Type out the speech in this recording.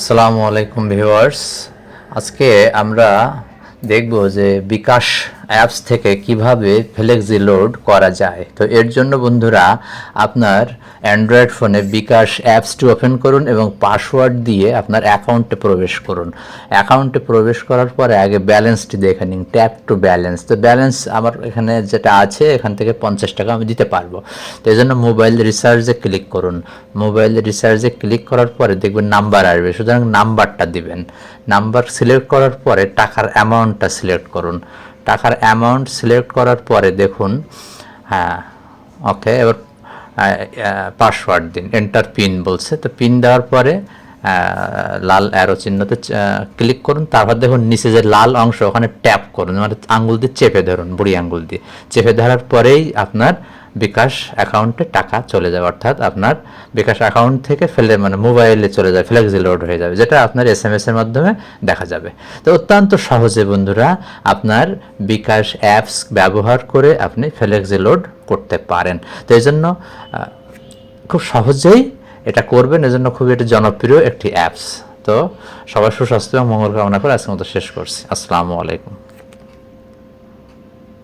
আসসালামু আলাইকুম ভিউয়ার্স। আজকে আমরা দেখব যে বিকাশ অ্যাপস থেকে কীভাবে ফ্লেক্সি লোড করা যায়। তো এর জন্য বন্ধুরা, আপনার অ্যান্ড্রয়েড ফোনে বিকাশ অ্যাপসটি ওপেন করুন এবং পাসওয়ার্ড দিয়ে আপনার অ্যাকাউন্টে প্রবেশ করুন। অ্যাকাউন্টে প্রবেশ করার পরে আগে ব্যালেন্সটি দেখে নিন ট্যাপ টু ব্যালেন্স তো ব্যালেন্স আমার এখানে যেটা আছে, এখান থেকে পঞ্চাশ টাকা আমি দিতে পারব। তো এই জন্য মোবাইল রিচার্জে ক্লিক করুন। মোবাইল রিচার্জে ক্লিক করার পরে দেখবেন নাম্বার আসবে। সুতরাং নাম্বারটা দিবেন। নাম্বার সিলেক্ট করার পরে টাকার অ্যামাউন্টটা সিলেক্ট করুন। টাকার অ্যামাউন্ট সিলেক্ট করার পরে দেখুন হ্যাঁ ওকে এবার পাসওয়ার্ড দিন এন্টার পিন বলছে, তো পিন দেওয়ার পরে লাল অ্যারো চিহ্নতে ক্লিক করুন, তারপর দেখুন নিচে যে লাল অংশ, ওখানে ট্যাপ করুন মানে আঙ্গুল দিয়ে চেপে ধরুন, বুড়ি আঙ্গুল দিয়ে। চেপে ধরার পরেই আপনার বিকাশ অ্যাকাউন্টে টাকা চলে যাবে অর্থাৎ আপনার বিকাশ অ্যাকাউন্ট থেকে ফেলে মানে মোবাইলে চলে যাবে ফ্লেক্সি লোড হয়ে যাবে, যেটা আপনার এস এম এস এর মাধ্যমে দেখা যাবে। তো অত্যন্ত সহজে বন্ধুরা, আপনার বিকাশ অ্যাপস ব্যবহার করে আপনি ফ্লেক্সি লোড করতে পারেন। তো এই জন্য খুব সহজেই এটা করবেন এজন্য খুবই একটি জনপ্রিয় একটি অ্যাপস তো সবার সুস্বাস্থ্য এবং মঙ্গল কামনা করে আজকের মতো শেষ করছি। আসসালামু আলাইকুম।